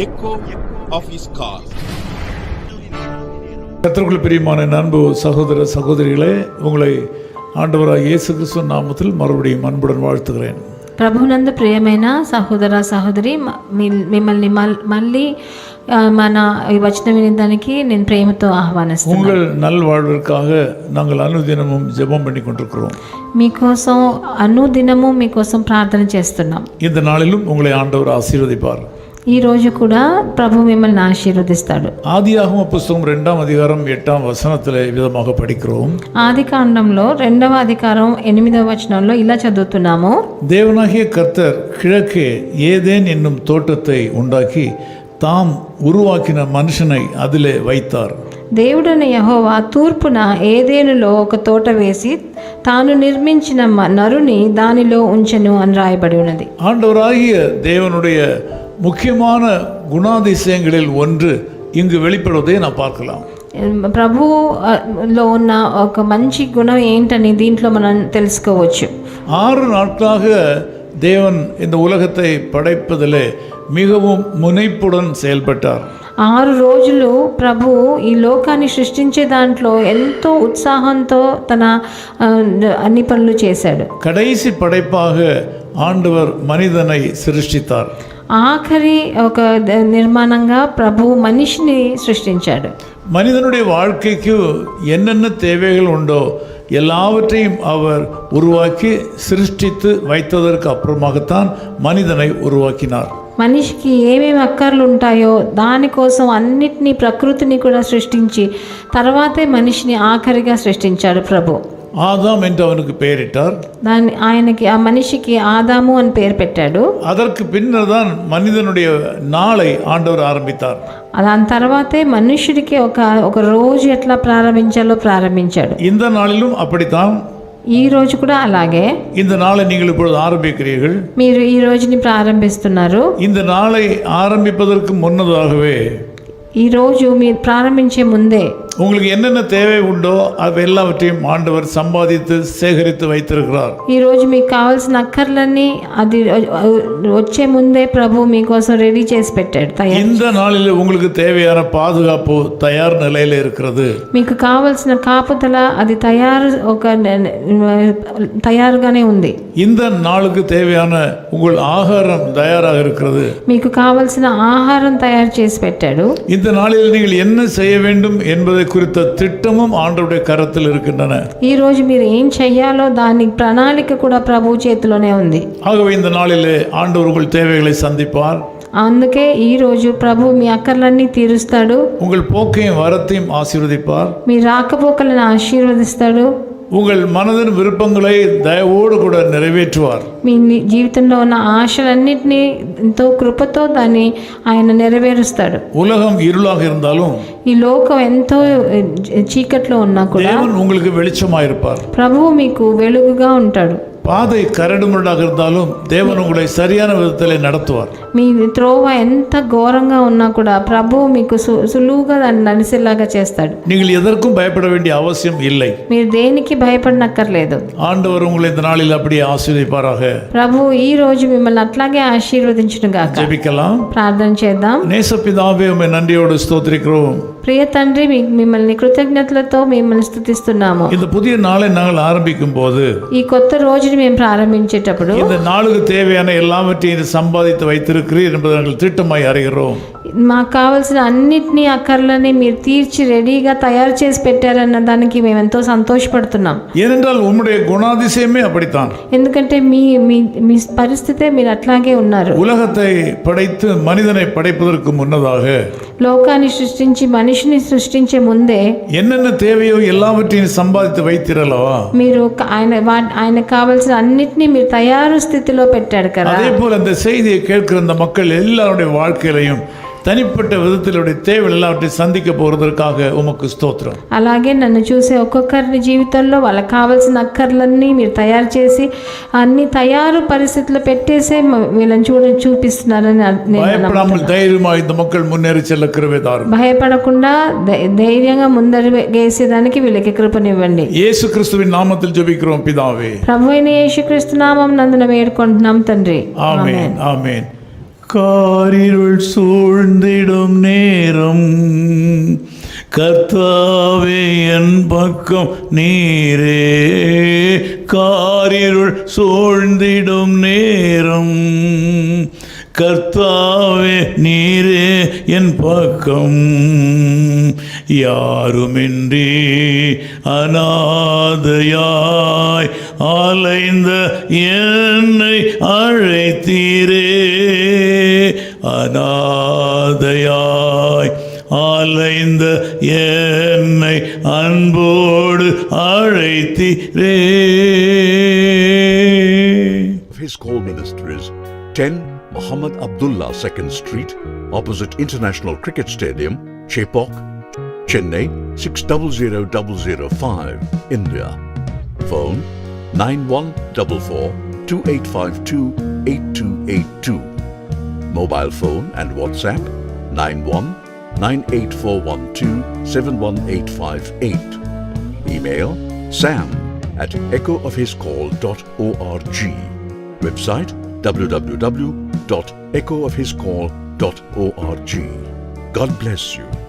echo of his call. கத்திற்குள் பிரியமான அன்பு சகோதர சகோதரிகளே உங்களை ஆண்டவராக இயேசு கிறிஸ்துவ நாமத்தில் மறுபடியும் அன்புடன் வாழ்த்துகிறேன் ప్రభునందు ప్రియమైన సహోదర సహోదరి మ- మీ- మిమ్మల్ని మల్- మళ్ళీ ఆ, మన ఈ వచనం వినడానికి నేను ప్రేమతో ఆహ్వానిస్తున్నాను உங்கள் நல்வாழ்விற்காக நாங்கள் அனுதினமும் ஜெபம் பண்ணி கொண்டிருக்கிறோம் మీకోసం అనుదినము మీకోసం ప్రార్థన చేస్తున్నాం இந்த நாளிலும் உங்களை ஆண்டவர் ஆசீர்வதிப்பார் ఈ రోజు కూడా ప్రభు మిమ్మల్ని ఆశీర్వదిస్తాడు ஆதியாகம புஸ்தகம் ரெண்டாம் அதிகாரம் எட்டாம் வசனத்தில் விதமாக படிக்கிறோம் ఆది కాండంలో రెండవ అధికారం ఎనిమిదవ వచనంలో ఇలా చదువుతున్నాము தேவனாகிய கர்த்தர் கிழக்கே ஏதேன் என்னும் தோட்டத்தை உண்டாக்கி தாம் உருவாக்கின மனுஷனை அதிலே வைத்தார் దేవుడైన యహోవా తూర్పున ఏదేనులో ఒక తోట వేసి తాను నిర్మించిన మ- నరుని దానిలో ఉంచెను అని రాయబడి ఉన్నది ஆண்டவராகிய தேவனுடைய முக்கியமான குணாதிசயங்களில் ஒன்று இங்கு வெளிப்படுவதை நான் பார்க்கலாம் ప్రభు ఆ, లో ఉన్న ఒక మంచి గుణం ఏంటని దీంట్లో మనం తెలుసుకోవచ్చు ஆறு நாட்களாக தேவன் இந்த உலகத்தை படைப்பதிலே மிகவும் முனைப்புடன் செயல்பட்டார் ఆరు రోజులు ప్రభు ఈ లోకాన్ని సృష్టించే దాంట్లో ఎంతో ఉత్సాహంతో తన ఆ, అన్ని పనులు చేశాడు கடைசி படைப்பாக ஆண்டவர் மனிதனை சிருஷ்டித்தார் ఆఖరి ఒక ద- నిర్మాణంగా ప్రభు మనిషిని సృష్టించాడు மனிதனுடைய வாழ்க்கைக்கு என்னென்ன தேவைகள் உண்டோ எல்லாவற்றையும் அவர் உருவாக்கி சிருஷ்டித்து வைத்ததற்கு அப்புறமாகத்தான் மனிதனை உருவாக்கினார் మనిషికి ఏమేమి అక్కర్లు ఉంటాయో దానికోసం అన్నిటినీ ప్రకృతిని కూడా సృష్టించి తర్వాతే మనిషిని ఆఖరిగా సృష్టించాడు ప్రభు ஆதாம் என்று அவனுக்கு பெயரிட்டார் దాన్ని ఆయనకి ఆ మనిషికి ఆదాము అని పేరు పెట్టాడు அதற்கு பின்னர் தான் மனிதனுடைய நாளை ஆண்டவர் ஆரம்பித்தார் దాని తర్వాతే మనుషుడికి ఒక ఒక రోజు ఎట్లా ప్రారంభించాలో ప్రారంభించాడు இந்த நாளிலும் அப்படித்தான் ఈ రోజు కూడా అలాగే இந்த நாளை நீங்கள் இப்பொழுது ஆரம்பிக்கிறீர்கள் మీరు ఈ రోజుని ప్రారంభిస్తున్నారు இந்த நாளை ஆரம்பிப்பதற்கு முன்னதாகவே ఈ రోజు మీరు ప్రారంభించే ముందే உங்களுக்கு என்னென்ன தேவை உண்டோ அது எல்லாவற்றையும் ஆண்டவர் சம்பாதித்து சேகரித்து வைத்திருக்கிறார் ఈ రోజు మీకు కావాల్సిన అక్కర్లన్నీ అది వచ్చే ముందే ప్రభు మీకోసం రెడీ చేసి పెట్టాడు తయారు இந்த நாளில் உங்களுக்கு தேவையான பாதுகாப்பு தயார் நிலையில் இருக்கிறது మీకు కావలసిన కాపుదల అది తయారు ఒక న- న- తయారుగానే ఉంది இந்த நாளுக்கு தேவையான உங்கள் ஆகாரம் தயாராக இருக்கிறது మీకు కావలసిన ఆహారం తయారు చేసి పెట్టాడు இந்த நாளில் நீங்கள் என்ன செய்ய வேண்டும் என்பதை குறித்த திட்டமும் ஆண்டவருடைய கரத்தில் இருக்கின்றன ఈ రోజు మీరు ఏం చెయ్యాలో దాని ప్రణాళిక కూడా ప్రభు చేతిలోనే ఉంది ஆகவே இந்த நாளிலே ஆண்டவர் உங்கள் தேவைகளை சந்திப்பார் అందుకే ఈ రోజు ప్రభు మీ అక్కర్లన్నీ తీరుస్తాడు உங்கள் போக்கையும் வரத்தையும் ஆசீர்வதிப்பார் మీ రాకపోకలను ఆశీర్వదిస్తాడు உங்கள் மனதின் விருப்பங்களை தயவோடு கூட நிறைவேற்றுவார் మీ ని- జీవితంలో ఉన్న ఆశలన్నింటినీ ఎంతో కృపతో దాన్ని ఆయన నెరవేరుస్తాడు உலகம் இருளாக இருந்தாலும் ఈ లోకం ఎంతో ఏ, చీకట్లో ఉన్నా కూడా தேவன் உங்களுக்கு வெளிச்சமாயிருப்பார் ప్రభువు మీకు వెలుగుగా ఉంటాడు பாதை கரடுமுரடாக இருந்தாலும் தேவன் உங்களை சரியான விதத்திலே நடத்துவார் మీ త్రోవ ఎంత ఘోరంగా ఉన్నా కూడా ప్రభువు మీకు సు సులువుగా దాన్ని నడిచేలాగా చేస్తాడు நீங்கள் எதற்கும் பயப்பட வேண்டிய அவசியம் இல்லை మీరు దేనికి భయపడనక్కర్లేదు ஆண்டவர் உங்களை இந்த நாளில் அப்படியே ஆசீர்வதிப்பாராக ప్రభు ఈ రోజు మిమ్మల్ని అట్లాగే ఆశీర్వదించును గాక ஜெபிக்கலாம் ప్రార్థన చేద్దాం நேசப்பிதாவே உண்மை நன்றியோடு ஸ்தோத்திரிக்கிறோம் ప్రియ తండ్రి మీ- మిమ్మల్ని కృతజ్ఞతలతో మిమ్మల్ని స్థుతిస్తున్నాము இந்த புதிய நாளை நாங்கள் ஆரம்பிக்கும் போது ఈ కొత్త రోజుని మేము ప్రారంభించేటప్పుడు இந்த நாளுக்கு தேவையான எல்லாவற்றையும் சம்பாதித்து வைத்திருக்கிறீர் என்பதை நாங்கள் திட்டமாய் அறிகிறோம் మాకు కావాల్సిన అన్నిటినీ అక్కర్లని మీరు తీర్చి రెడీగా తయారు చేసి పెట్టారన్న దానికి మేము ఎంతో సంతోషపడుతున్నాం ஏனென்றால் உம்முடைய குணாதிசயமே அப்படித்தான் ఎందుకంటే మీ మీ మీ పరిస్థితే మీరు అట్లాగే ఉన్నారు உலகத்தை படைத்து மனிதனை படைப்பதற்கு முன்னதாக లోకాన్ని సృష్టించి మనిషిని సృష్టించే ముందే என்னென்ன தேவையோ எல்லாவற்றையும் சம்பாதித்து வைத்திரலவா మీరు క- ఆయన వా- ఆయనకు కావాల్సిన అన్నిటినీ మీరు తయారు స్థితిలో పెట్టాడు కదా அதே போல் அந்த செய்தியை கேட்கிற அந்த மக்கள் எல்லாருடைய வாழ்க்கையிலையும் தனிப்பட்ட விதத்திலுடைய தேவைகள் எல்லாவற்றையும் சந்திக்க போகிறதற்காக உமக்கு ஸ்தோத்திரம் అలాగే నన్ను చూసే ఒక్కొక్కరి జీవితంలో వాళ్ళకి కావాల్సిన అక్కర్లన్నీ మీరు తయారు చేసి అన్ని తయారు పరిస్థితుల్లో పెట్టేసే మ- వీళ్ళని చూడ చూపిస్తున్నారని నేను నమ్ముతున్నాను. பயப்படாமல் தைரியமாக இந்த மக்கள் முன்னேறி செல்ல கிருபை தாரும் భయపడకుండా ధై- ధైర్యంగా ముందరు వేసేదానికి వీళ్ళకి కృపనివ్వండి இயேசு கிறிஸ்துவின் நாமத்தில் ஜெபிக்கிறோம் பிதாவே ప్రభు అయిన యేసుక్రీస్తు నామం నందున వేడుకుంటున్నాం తండ్రి ஆமென் ஆமென் காரிருள் சூழ்ந்திடும் நேரம். கர்த்தாவே என் பக்கம் நீரே. காரிருள் சூழ்ந்திடும் நேரம். கர்த்தாவே நீரே என் பக்கம். யாருமின்றி அநாதையாய் அலைந்த என்னை அழைத்தீரே. அநாதையாய் அலைந்த என்னை அன்போடு அழைத்தீரே of his call ministries 10 Muhammad Abdullah 2nd Street, opposite International Cricket Stadium, Chepok, Chennai 600005, India. Phone 9144 2852 8282. Mobile phone and WhatsApp 91 98412 71858. Email sam at echoofhiscall.org. Website www.echoofhiscall.org. God bless you.